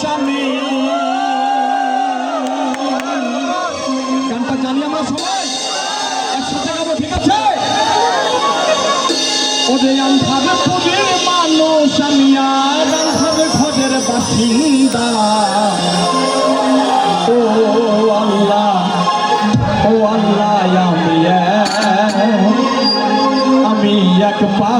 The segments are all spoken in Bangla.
স্বামী। গানটা জানি আমরা সবাই। একসাথে গাবো, ঠিক আছে? ওদের আন্ধারে পদের মানুষ, আমি আর আন্ধারে ঘরের বাসিন্দা। ও আল্লাহ ও আল্লাহ, আমি আমি এক পাপিষ্ট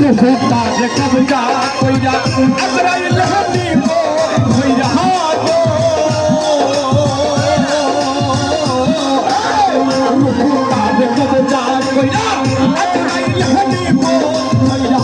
রুহুটার কবজা কইরা আজরাইল হাবিব হইরা হাগো রুহুটার কবজা কইরা আজরাইল হাবিব হইরা হাগো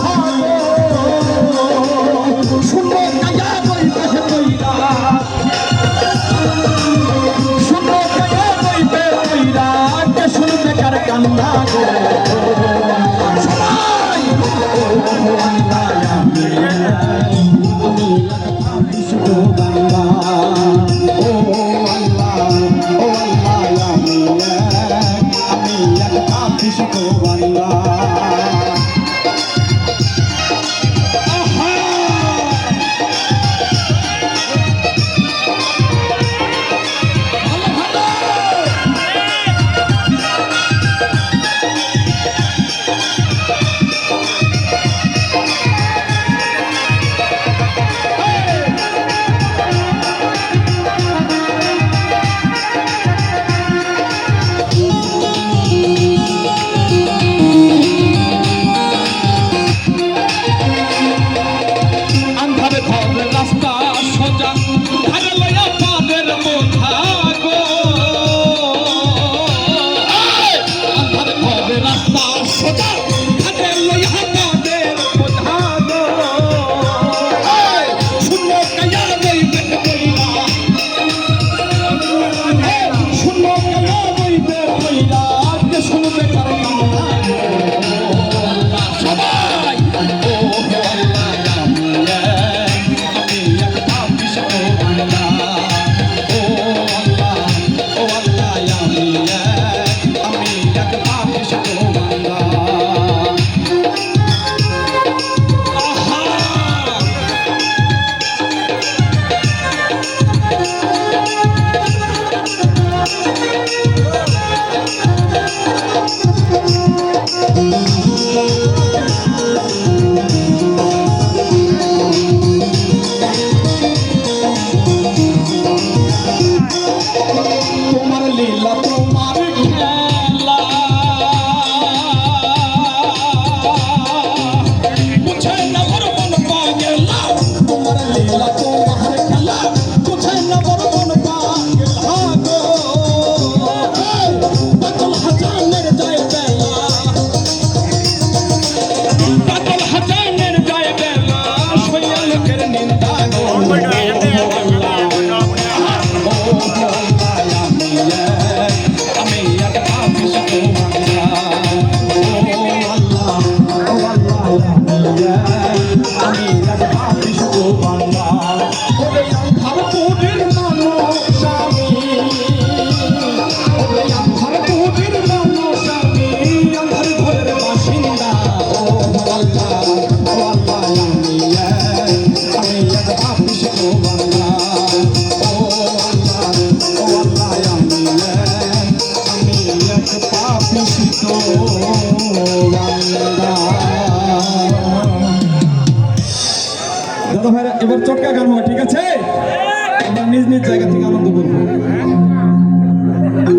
এবার চটকা গান ঠিক আছে? আমরা নিজ নিজ জায়গা থেকে আনন্দ করব।